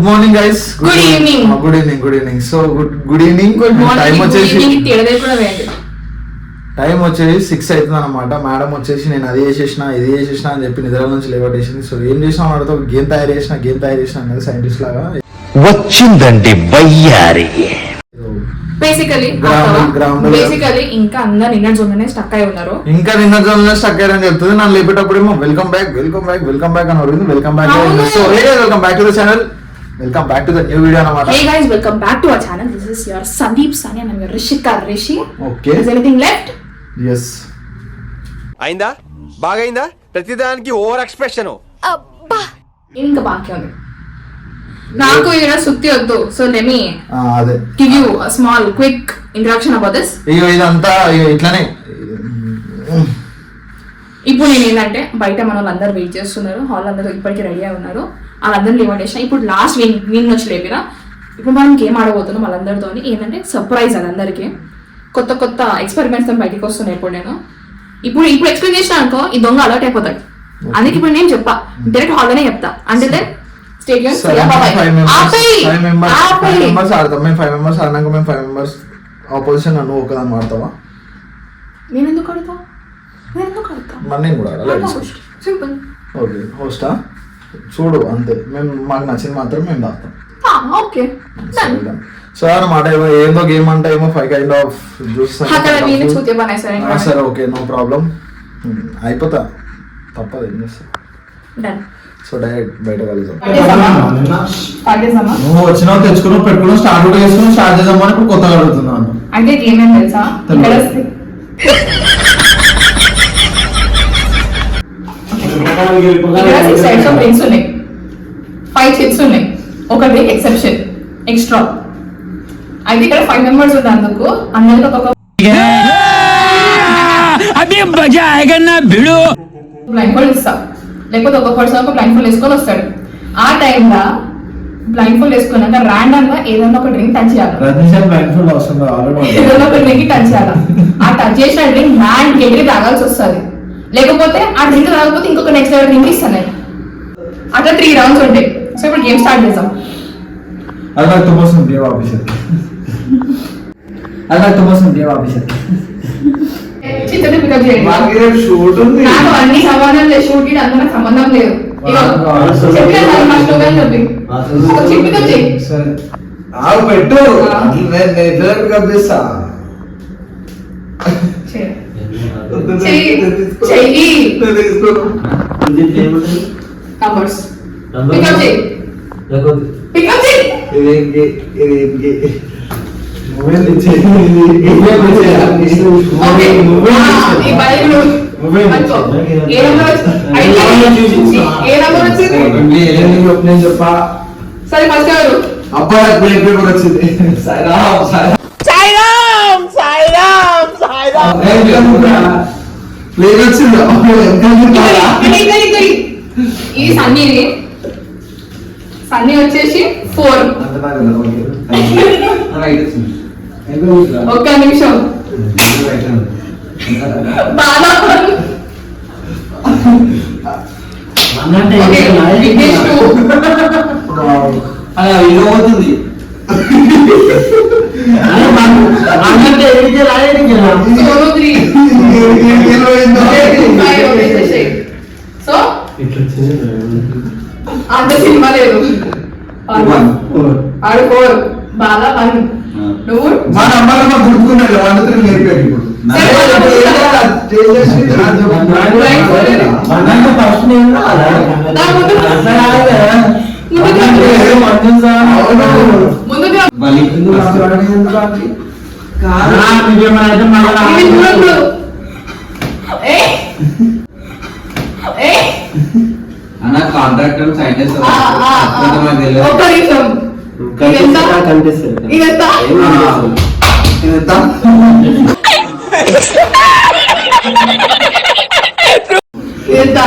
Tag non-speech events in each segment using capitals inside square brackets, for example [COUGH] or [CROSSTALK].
Good morning guys Good evening. Good evening good evening so good good evening good time morning good వచ్చేసి evening time వచ్చేసి six అవుతుంది అనమాట madam వచ్చేసి నేను అది చేసేసిన ఇది చేసేసిన అని చెప్పి నిద్ర నుంచి లేవటేసింది. సో ఏం చేసిన వాడితో గేమ్ తయారు చేసిన గేమ్ తయారు చేసిన అనేది సైంటిస్ట్ లాగా వచ్చిందండి వయ్యారి బేసికలీ బేసికలీ ఇంకా అందరు నిన్న జోన్లోనే స్టక్ అయి ఉన్నారు. ఇంకా నిన్న జోన్లో స్టక్ అయ్యారని చెప్తుంది. నన్ను లేపేటప్పుడు ఏమో welcome back welcome back welcome back అని అడిగింది. Welcome back. So welcome back to the channel welcome back to the new video అనమాట hey guys welcome back to our channel this is your Sandeep Sani and your Rishika Rishi okay is anything left yes అయిందా? బాగైందా? ప్రతిదానికి over expression ఇంకా బాకీ ఉంది నాకు ఇక్కడ సుత్తి వద్దు. సో లెట్ మీ అదే. Give you small quick introduction about this ఇక ఇదంతా ఇట్లానే. ఇప్పుడు నేను ఏంటంటే బయట మన వాళ్ళందరూ వెయిట్ చేస్తున్నారు. హాల్ అందరూ ఇప్పటికీ రెడీ అయి ఉన్నారు. వాళ్ళందరూ లేవడేసిన ఇప్పుడు లాస్ట్ విన్ విన్ వచ్చి లేపిన ఇప్పుడు మనం గేమ్ ఆడబోతున్నాం వాళ్ళందరితో ఏంటంటే సర్ప్రైజ్ అది అందరికీ. కొత్త కొత్త ఎక్స్పెరిమెంట్స్తో బయటికి వస్తున్నాయి ఇప్పుడు నేను. ఇప్పుడు ఇప్పుడు ఎక్స్ప్లెయిన్ చేసిన అనుకో ఈ దొంగ అలర్ట్ అయిపోతాడు. అందుకే ఇప్పుడు నేను చెప్పా. డైరెక్ట్ హాల్లోనే చెప్తా. అంటే స్టేడియం ఫైవ్ మెంబర్స్ ఆడతాం. మేము ఫైవ్ మెంబర్స్ ఆడినాక మేము ఫైవ్ మెంబర్స్ ఆపోజిషన్ నన్ను ఒకదాన్ని ఆడతావా? నేను ఎందుకు ఆడతా? నేను ఎందుకు ఆడతా? మరి నేను కూడా ఆడాలి? సింపుల్ ఓకే హోస్టా చూడు అంతే. మేము మాకు నచ్చింది మాత్రం మేము ఆడతాం ఓకే. సో అనమాట ఏమో ఏందో గేమ్ అంటే ఏమో ఫైవ్ కైండ్ ఆఫ్ జ్యూస్ సరే సరే ఓకే నో ప్రాబ్లం అయిపోతా. తప్పదు ఏం చేస్తా? డన్ సో డైరెక్ట్ బయట కలుద్దాం నువ్వు వచ్చినావు తెచ్చుకున్నావు పెట్టుకున్నావు స్టార్ట్ కూడా చేసుకున్నావు స్టార్ట్ చేద్దామని ఇప్పుడు కొత్తగా అడుగుతున్నాను. అంటే గేమ్ ఏం తెలుసా [LAUGHS] ఇక్కడ సిక్స్ టైప్స్ ఆఫ్ రింగ్స్ ఉన్నాయి. ఫైవ్ చిప్స్ ఉన్నాయి. ఒకటి ఎక్సెప్షన్ ఎక్స్ట్రా అయితే ఇక్కడ ఫైవ్ మెంబర్స్ ఉన్నందుకు అందరికి ఒక్కొక్క బ్లైండ్ ఫోల్డ్ ఇస్తా. లేకపోతే ఒక పర్సన్ ఒక బ్లైండ్ ఫోల్డ్ వేసుకొని వస్తాడు. ఆ టైంలో బ్లైండ్ ఫోల్డ్ వేసుకున్నాక ర్యాండమ్గా ఏదైనా ఒక డ్రింక్ టచ్ చేయాలి. ఏదైనా ఒక డ్రింక్ టచ్ చేయాలి. ఆ టచ్ చేసిన డ్రింక్ హ్యాండ్ ఎగిరి తాగాల్సి వస్తుంది. లేకపోతే ఆ డ్రింక్ తాగకపోతే ఇంకొక నెక్స్ట్ లెవెల్ డ్రింక్ ఇస్తాను. నేను అట్లా త్రీ రౌండ్స్ ఉంటాయి సో ఇప్పుడు గేమ్ స్టార్ట్ చేద్దాం. అది నాకు తుమ్మొస్తుంది దేవ ఆఫీసర్ అది నాకు తుమ్మొస్తుంది దేవ ఆఫీసర్ చిత్ర పికప్ చేయండి. షూట్ ఉంది. నాకు అన్ని సంబంధం లేదు షూట్కి అందులో నాకు సంబంధం లేదు ఇగో, చెప్పినా కదా మా స్లోగన్ చెప్పి. ఒక చిప్ పికప్ చేయి. సరే. ఆగు పెట్టు. ఆ. నేను నేను ఇద్దరు పికప్ చేస్తా. చేయి. చెయ్యి. చెయ్యి. నంబర్స్ పికప్ పికప్ ఏ నంబర్ వచ్చింది నేను చెప్పా. సరే ఫస్ట్ ఎవరు? అబ్బాయి బ్రేక్ పేపర్ వచ్చింది. ప్లేన్ వచ్చింది అబ్బాయి ఎంత తిప్పాలా? ఇది సన్నీది సన్నీ వచ్చేసి ఫోర్. [LAUGHS] ఒక్క నిమిషం. అలా అవుతుంది అన్నట్టు ఎడితే రాయడానికి సోను త్రీ ఏం పోయిందో? ఫైవ్ వచ్చేసాయి సో అంత సినిమా లేదు ఆడు ఫోర్ బాగా వన్ నువ్వు మా నంబర్ మా గుర్తుకున్నాడు వన్ త్రీ నేర్పాడు ఇప్పుడు సరే, ఇప్పుడు ఏదైనా చేసేసి రాజు అన్నట్టు ఫస్ట్ నేను అన్న కాంట్రాక్టర్ సైన్ చేస్తారు ఒక్క నిమిషం ఇదంతా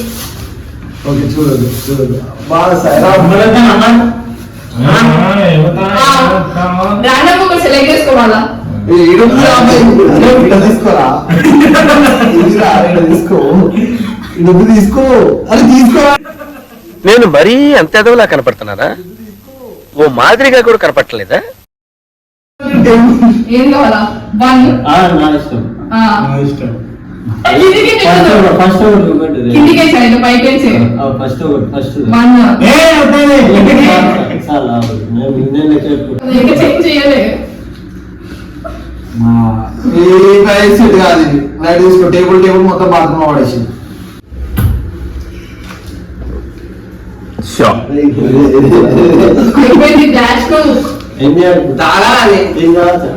ఓకే చూడదు చూడదు బాగా సైరా. ర్యాండమ్ ఒక సెలెక్ట్ చేసుకోవాలా? తీసుకోరా? తీసుకురా, ఈడ తీసుకో. ఈ డబ్బు తీసుకో. అది తీసుకో. నేను మరీ అంత ఎదవలా కనపడుతున్నారా ఓ మాదిరిగా కూడా కనపడలేదా ఏం కావాలా? ఇష్టం. ఇష్టం. ఫస్ట్ ఒకటి కిందికి చేయండి పైకి చేయి ఫస్ట్ ఒకటి ఫస్ట్ వన్. ఏ అవుతుంది చాలా నేను చెప్పు ఇంకా చేంజ్ చేయలే ఈ ప్రైస్ సెట్ కాదు ఇది. లైట్ తీసుకో టేబుల్ టేబుల్ మొత్తం బాత్రూమ్కు. ఏం చేయాలి? తాగాలి. ఏం కావాలి?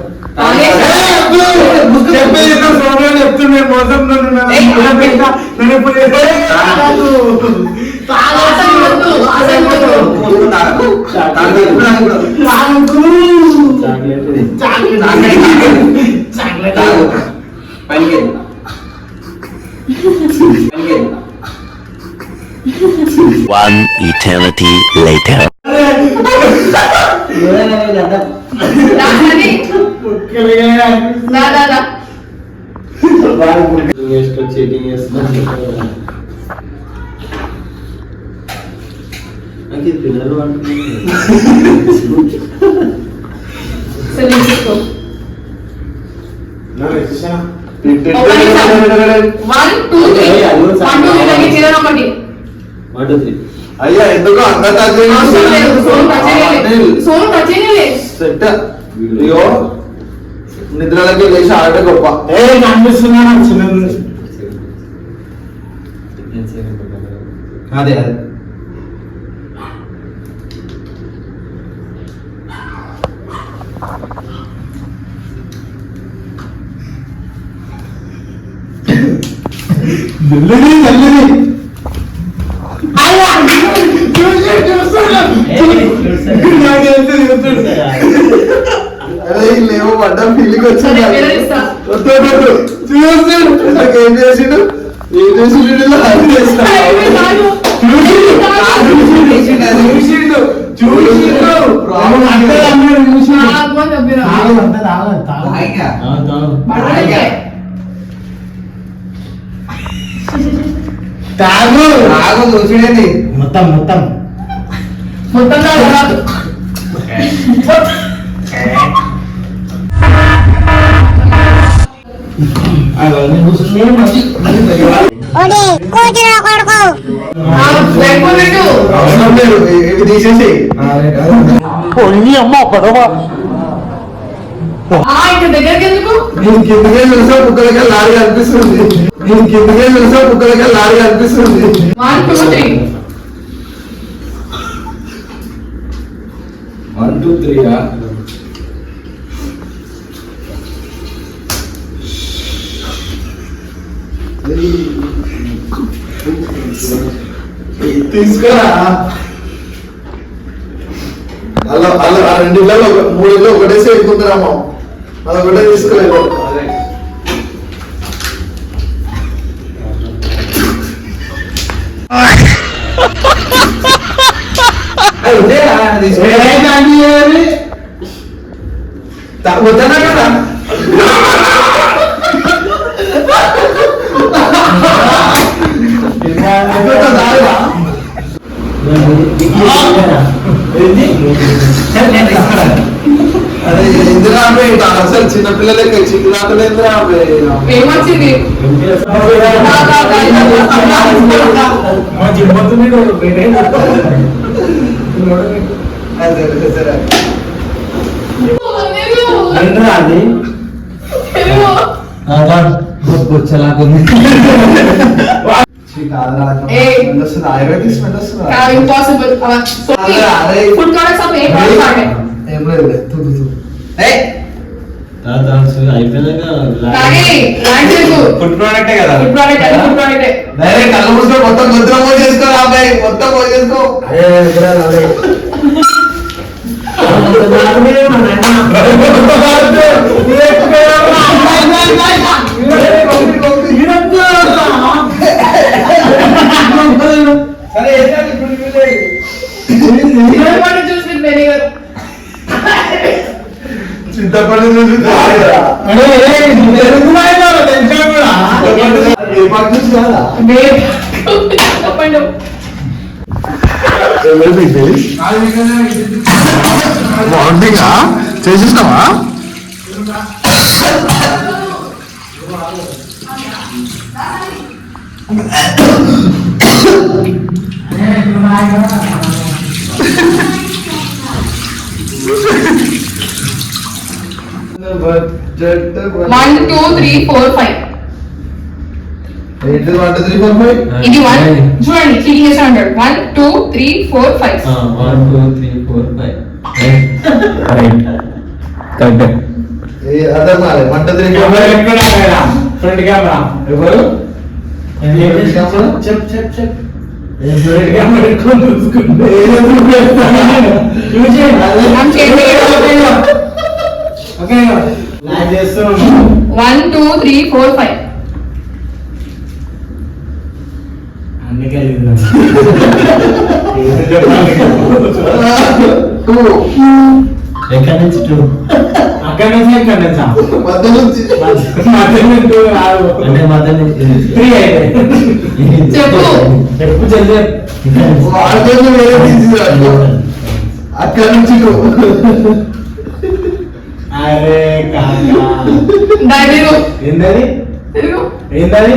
One eternity later. మోసం నన్ను నన్ను నన్ను ఎప్పుడు అసలు వద్దు, అసలు వద్దు. వన్ ఇటర్నిటీ లేటర్ రా, హనీ. రా, రా, రా. చీటింగ్ చేస్తున్నా నాకు ఇది పిల్లలు సెలెక్ట్ చేసుకో. వన్ టూ త్రీ ఏయ్, అది కూడా వన్ టూ త్రీ తగ్గించి ఏదైనా ఒకటి వన్ టూ త్రీ అయ్యా ఎందుకు అంత అవసరం లేదు సోను టచ్ చేయలే సోను టచ్ చేయలే సెట్ అయ్యో నిద్రలకి లేచి ఆడట గొప్ప ఏ కనిపిస్తున్నా నాకు చిన్నది అదే అదే నల్లని నల్లని నాకు ఎంత చెప్తాడు అరే లేవు పడ్డ ఫీలింగ్ వచ్చింది నాకు ఏం చేసిండు? ఏం చేసిండు. చూసిండు. చూసిండు. తాగు తాగు. తాగు చూసిడేది? మొత్తం మొత్తం. మొత్తం తాగరా? [LAUGHS] తీసేసి దగ్గరికి ఎందుకు నేను కిందకే చూసా కుక్కలకి లారీ కనిపిస్తుంది నేను కిందకే చూసా కుక్కలకి లారీ కనిపిస్తుంది one two three one two three తీసుకురా. అలా అలా ఆ రెండిళ్ళలో ఒక- మూడిళ్ళు ఒకటేసి ఎక్కుతున్నాము అది ఒకటే తీసుకోలేదు. వద్దన్నా కదా? ఇందిరా ఆమె ఇట్లా అసలు చిన్నపిల్లలకి చిన్న ఆటలు ఇందిరా ఆమె ఏమొచ్చింది మా జిమ్మత్తు మీద అదే అదే సరే ఏంట్రా అది బొచ్చలాకుంది impossible. Food products of a products food ప్రోడక్టే కదా? ఫుడ్ ప్రోడక్ట్ ఫుడ్ ప్రోడక్టే డైరెక్ట్ కళ్ళు మూసుకో మొత్తం గొంతులో పోయి చేసుకో అబ్బాయి. మొత్తం పోయి చేసుకో ఏ, బాగుందిగా చేసిస్తావా Thank you. One two three four five ఇది వన్ చూడండి చీటింగ్ చేసా ఉంటాడు one two three four five one two three four five correct అర్థం కాలేదు వన్ టూ త్రీ ఫోర్ ఎవరు ఫైవ్ ఎక్కడ ఆయన? ఫ్రంట్ కెమెరా ఎవరు చెప్ చెప్ చెప్. చూసి మనం చేయండి. ఓకే నా చేస్తున్నాను one two three four five two ఎక్కడి నుంచి టూ అక్కడ నుంచి ఇక్కడ నుంచా? మధ్య నుంచి. మధ్య నుంచి రాదు అంటే మధ్య నుంచి. త్రీ అయితే. చెప్పు. చెప్పు చెల్లి వాడితో వేరే తీసి అక్కడ నుంచి టూ అరే కాకా. డైరీలు ఏందది? తిరుగు. ఏందది?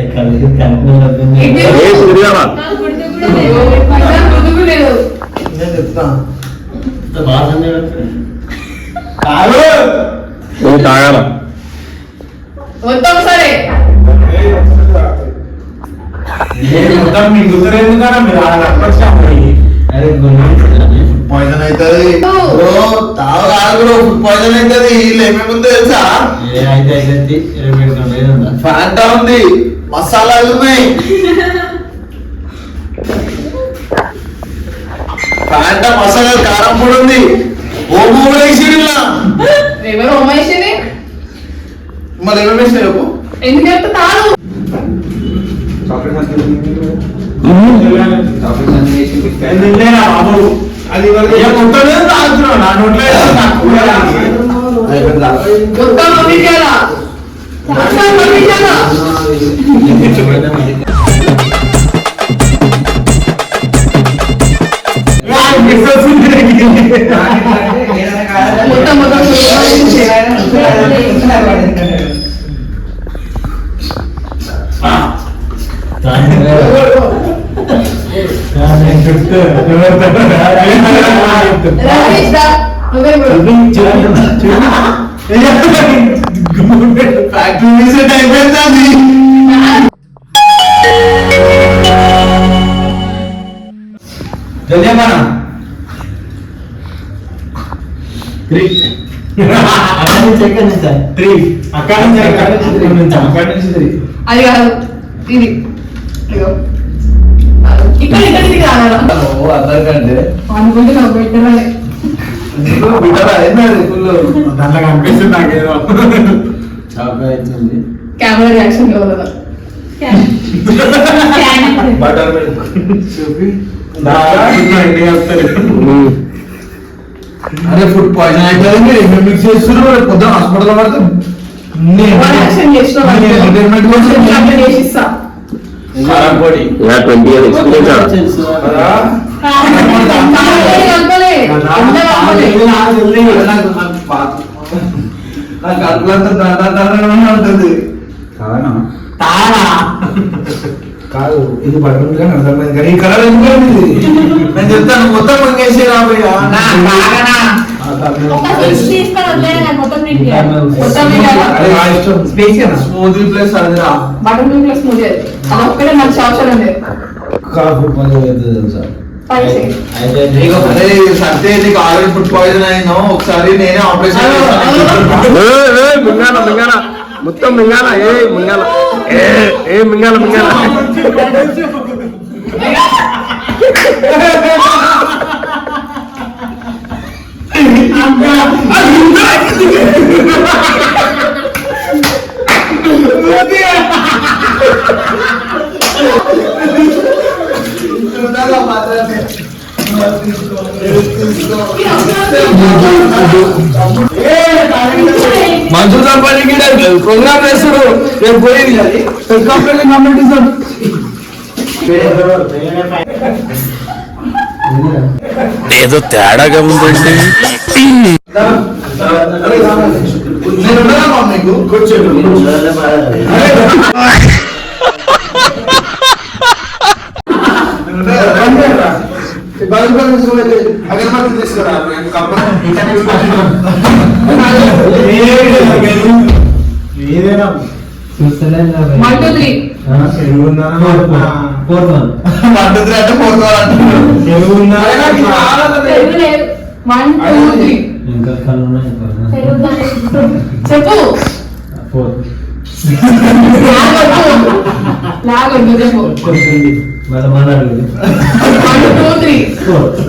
ఎక్కడ కనుక్కున్నది ఇది. ఏ సూర్యావా నాకు గుర్తు కూడా లేదు. నాకు గుర్తు లేదు. నేను చెప్తా. బాగా కాదు. నువ్వు తాగాల? మొత్తం సరే మొత్తం మీ గుర్తు ఎందుకన్నా మీరు? వచ్చాము అరే గురించి పాయిజన్ అవుతుంది బ్రో తాగాలి బ్రో ఫుడ్ పాయిజన్ అవుతుంది వీళ్ళు ఏమేమి ఉందో తెలుసా? ఫ్యాంటా ఉంది? మసాలాలు ఉన్నాయి. ఫ్యాంటా మసాలా కారం పొడి ఉంది. ఓము కూడా ఇలా. ఎవరు మరి చెప్పు తాను ఎందుకులేనా బాబు? అది మొత్తం తాగుతున్నావు నా నోట్లో మొత్తం మొత్తం అది తెలియమనా త్రీ అక్కడి నుంచి ఎక్కడి నుంచి సార్ త్రీ అక్కడ నుంచి అక్కడ నుంచి అక్కడ నుంచి త్రీ అది కాదు ఇది ఇదిగో. ఇక్కడ ఇక్కడ ఇది కాదా ఓ అందరికంటే అనుకుంటే నాకు ఫుల్ దాంట్లో కనిపిస్తుంది నాకేదో కెమెరా రియాక్షన్ బటర్ మిల్క్ చూపి అరే ఫుడ్ పాయిజన్ మీరు ఏమేమి మిక్స్ చేస్తున్నారు పొద్దున హాస్పిటల్ పడితే రియాక్షన్ ట్వంటీ ఇయర్ ఎక్స్పీరియన్స్ తెలుసు కలపలే ఎంత కలపలే నా కడుపులంతా దండ దండ ఉంటుంది తానా కాదు ఇది బట్టలు కానీ అర్థమైంది. కానీ ఈ కలర్ ఎందుకు ఇది నేను చెప్తాను మొత్తం మంగేసి రాబోయా. స్మూతీ ప్లస్ అదిరా బటర్ మిల్క్ ప్లస్ స్మూతీ అది మంచి ఉంది ఫుడ్ పాయిజన్ నీకు ఆల్రెడీ ఫుడ్ అయిందో ఒకసారి నేనే ఆపరేషన్ మింగాల మింగాల మొత్తం మింగాల ఏ మింగాల ఏ ఏ మింగాల మింగాల ఏ ప్రోగ్రామ్ చేస్తాడు రేపు పోయింది కాంపిటీషన్ ఏదో తేడాగా ఉందండి. అగరబత్తి తీసుకురా ఏదైనా చూస్తలేదు భయం. One two three one. Fourth one. పట్టుద్ది అంటే పోతారు తెలుగు లేదు వన్ టూ త్రీ ఇంకా కళ్ళు ఉన్నాయి, ఇంకా ఉన్నాయి. చెప్పు ఫోర్త్. లాగొద్దు చెప్పు కొంచెం మళ్ళీ మన అడుగుది. One two three fourth.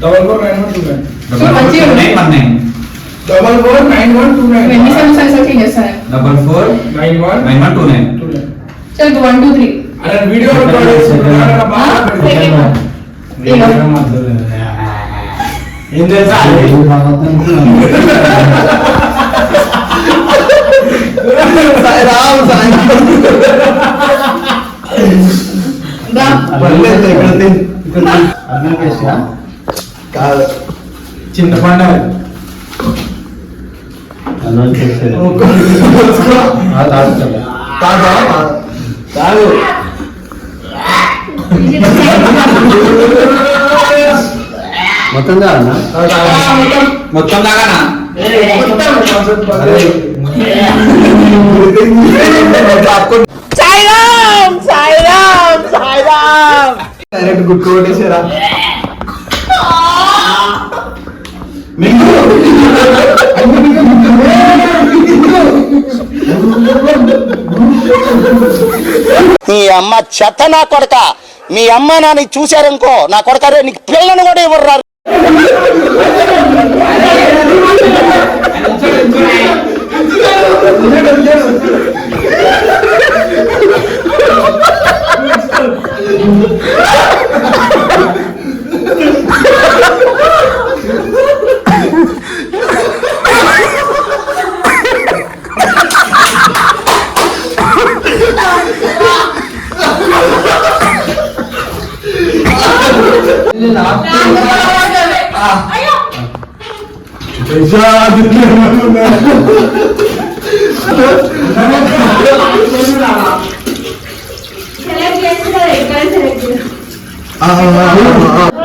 Double four nine two nine double four one two four nine one nine one two nine two nine చెప్పు వన్ టూ త్రీ అలా వీడియో రికార్డ్ చేసుకుంటున్నాడు బాగా సెకండ్ వన్ ఏదైనా మధ్యలో. ఏం తెలుసా ఇది భగవంతుని రావు సాయి దా అర్థం చేసా కాదు చింతపండు అన్నం చేసేది ఆ, తాగుతాడు. కాదా మొత్తం కాదన్నా మొత్తం దాకానా డైరెక్ట్ కొట్టేసారా మీకు మీ అమ్మ చెత్త నా కొడక. మీ అమ్మ నాని చూశారనుకో నా కొడకరే నీకు పిల్లను కూడా ఇవ్వరు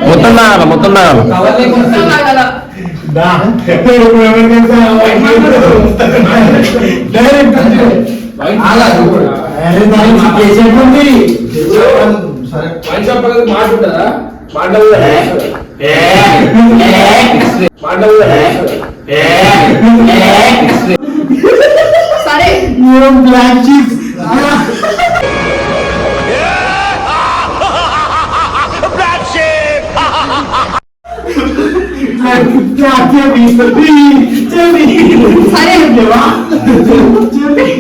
మొత్తం తాగాల మొత్తం తాగాల మాట్లాడదా మాట్లాడదా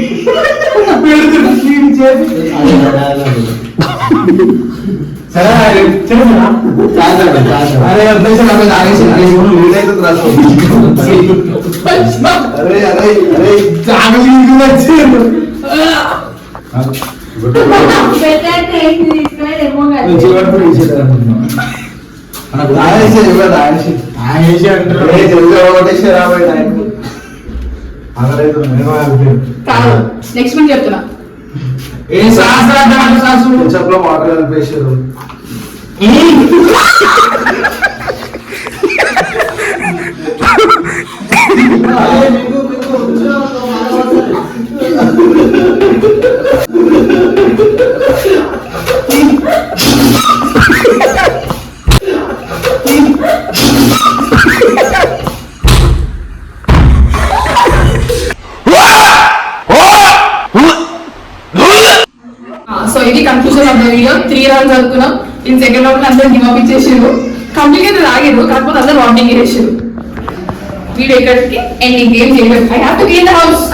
పక్కన మాట ఉంటుందా మాట ఉందా? సరే సరే అరే అర్థం ఆగేసి ఆగేసి లేట్ అరే అరే అరే ఆగలి వచ్చారు నెక్స్ట్ మంత్ చెప్తున్నా. ఏ శాస్త్రార్థ శాస్త్రం? చెప్పులో కలిపేసారు ఇక్కడికి ఎండింగ్ ఏం చేయలేదు I have to clean the house